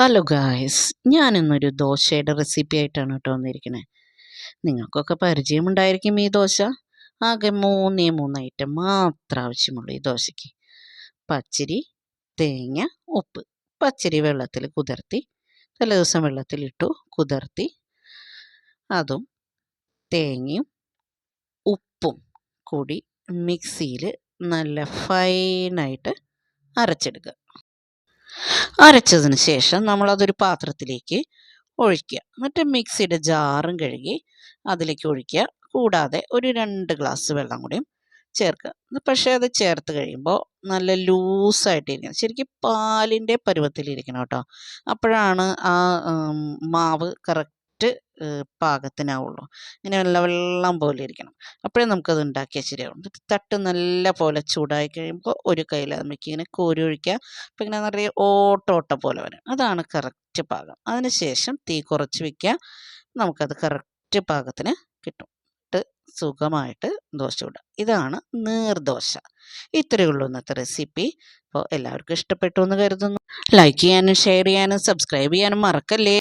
Hello guys ഞാനിന്നൊരു ദോശയുടെ recipe ആയിട്ടാണ് കേട്ടോ വന്നിരിക്കുന്നത് നിങ്ങൾക്കൊക്കെ പരിചയമുണ്ടായിരിക്കും ഈ ദോശ. ആകെ മൂന്നേ മൂന്ന് ഐറ്റം മാത്രം ആവശ്യമുള്ളൂ ഈ ദോശയ്ക്ക്. പച്ചരി തേങ്ങ ഉപ്പ്. പച്ചരി വെള്ളത്തിൽ കുതിർത്തി തലേ ദിവസം വെള്ളത്തിലിട്ടു കുതിർത്തി. അതും തേങ്ങയും ഉപ്പും കൂടി മിക്സിയിൽ നല്ല ഫൈനായിട്ട് അരച്ചെടുക്കുക. അരച്ചതിന് ശേഷം നമ്മൾ നമ്മളതൊരു പാത്രത്തിലേക്ക് ഒഴിക്കുക. എന്നിട്ട് മിക്സിയുടെ ജാറും കഴുകി അതിലേക്ക് ഒഴിക്കുക. കൂടാതെ ഒരു രണ്ട് ഗ്ലാസ് വെള്ളം കൂടിയും ചേർക്കുക. പക്ഷേ അത് ചേർത്ത് കഴിയുമ്പോൾ നല്ല ലൂസായിട്ടിരിക്കണം. ശരിക്കും പാലിന്റെ പരുവത്തിലിരിക്കണം കേട്ടോ. അപ്പോഴാണ് ആ മാവ് കറക്റ്റ് പാകത്തിനാവുള്ളൂ. ഇങ്ങനെ നല്ല വെള്ളം പോലെ ഇരിക്കണം. അപ്പോഴേ നമുക്കത് ഉണ്ടാക്കിയാൽ ശരിയാവും തട്ട് നല്ല പോലെ ചൂടായി കഴിയുമ്പോൾ ഒരു കയ്യിൽ നമുക്ക് ഇങ്ങനെ കോരി ഒഴിക്കുക. അപ്പം ഇങ്ങനെ നിറയെ ഓട്ടോട്ട പോലെ വരും. അതാണ് കറക്റ്റ് പാകം. അതിന് ശേഷം തീ കുറച്ച് വയ്ക്കുക നമുക്കത് കറക്റ്റ് പാകത്തിന് കിട്ടും. ഇട്ട് സുഖമായിട്ട് ദോശ ഇടുക ഇതാണ് നീർദോശ ഇത്രയേ ഉള്ളൂ ഇന്നത്തെ റെസിപ്പി. അപ്പോൾ എല്ലാവർക്കും ഇഷ്ടപ്പെട്ടു എന്ന് കരുതുന്നു. ലൈക്ക് ചെയ്യാനും ഷെയർ ചെയ്യാനും സബ്സ്ക്രൈബ് ചെയ്യാനും മറക്കല്ലേ.